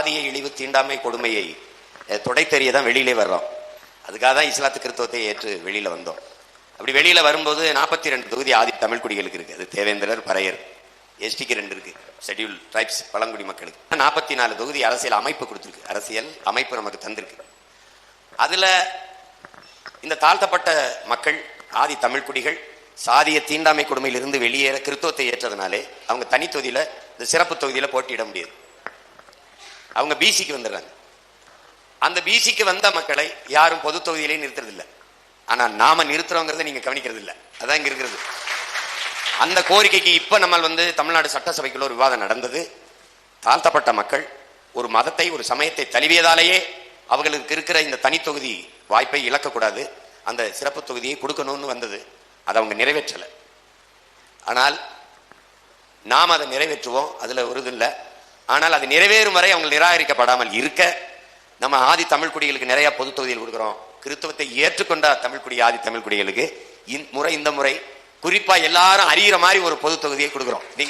சாதியை இழிவு தீண்டாமை கொடுமையை அஹ், துடைத்தெறிய தான் வெளியிலே வர்றோம். அதுக்காக தான் இஸ்லாத்து கிறிஸ்தவத்தை ஏற்று வெளியில வந்தோம். அப்படி வெளியில வரும்போது நாற்பத்தி ரெண்டு தொகுதி ஆதி தமிழ் குடிகளுக்கு இருக்கு. அது தேவேந்திரர் பறையர் எஸ்டிக்கு ரெண்டு இருக்கு. ஷெட்யூல் ட்ரைப்ஸ் பழங்குடி மக்களுக்கு. நாற்பத்தி நாலு தொகுதி அரசியல் அமைப்பு கொடுத்துருக்கு. அரசியல் அமைப்பு நமக்கு தந்திருக்கு. அதுல இந்த தாழ்த்தப்பட்ட மக்கள் ஆதி தமிழ் குடிகள் சாதிய தீண்டாமை கொடுமையிலிருந்து வெளியேற கிறித்துவத்தை ஏற்றதுனாலே அவங்க தனி இந்த சிறப்பு தொகுதியில் போட்டியிட முடியாது. அவங்க பிசிக்கு வந்துடுறாங்க. அந்த பிசிக்கு வந்த மக்களை யாரும் பொது தொகுதியிலே நிறுத்துறதில்லை. ஆனால் ஆனா நாம நிறுத்துறோங்கிறத நீங்க கவனிக்கிறது இல்ல அதான் இங்க இருக்கிறது. அந்த கோரிக்கைக்கு இப்ப நம்ம வந்து தமிழ்நாடு சட்டசபைக்குள்ள ஒரு விவாதம் நடந்தது. தாழ்த்தப்பட்ட மக்கள் ஒரு மதத்தை ஒரு சமயத்தை தழுவியதாலேயே அவர்களுக்கு இருக்கிற இந்த தனி தொகுதி வாய்ப்பை இழக்கக்கூடாது. அந்த சிறப்பு தொகுதியை கொடுக்கணும்னு வந்தது. அதை அவங்க நிறைவேற்றலை. ஆனால் நாம் அதை நிறைவேற்றுவோம். அதில் ஒரு இது இல்லை. ஆனால் அது நிறைவேறும் வரை அவங்க நிராகரிக்கப்படாமல் இருக்க நம்ம ஆதி தமிழ் குடிகளுக்கு நிறைய பொது தொகுதியில் கொடுக்குறோம். கிறிஸ்தவத்தை ஏற்றுக்கொண்ட தமிழ் குடி ஆதி தமிழ் குடிகளுக்கு இந்த முறை இந்த முறை குறிப்பா எல்லாரும் அறிகிற மாதிரி ஒரு பொது தொகுதியை கொடுக்குறோம். நீங்க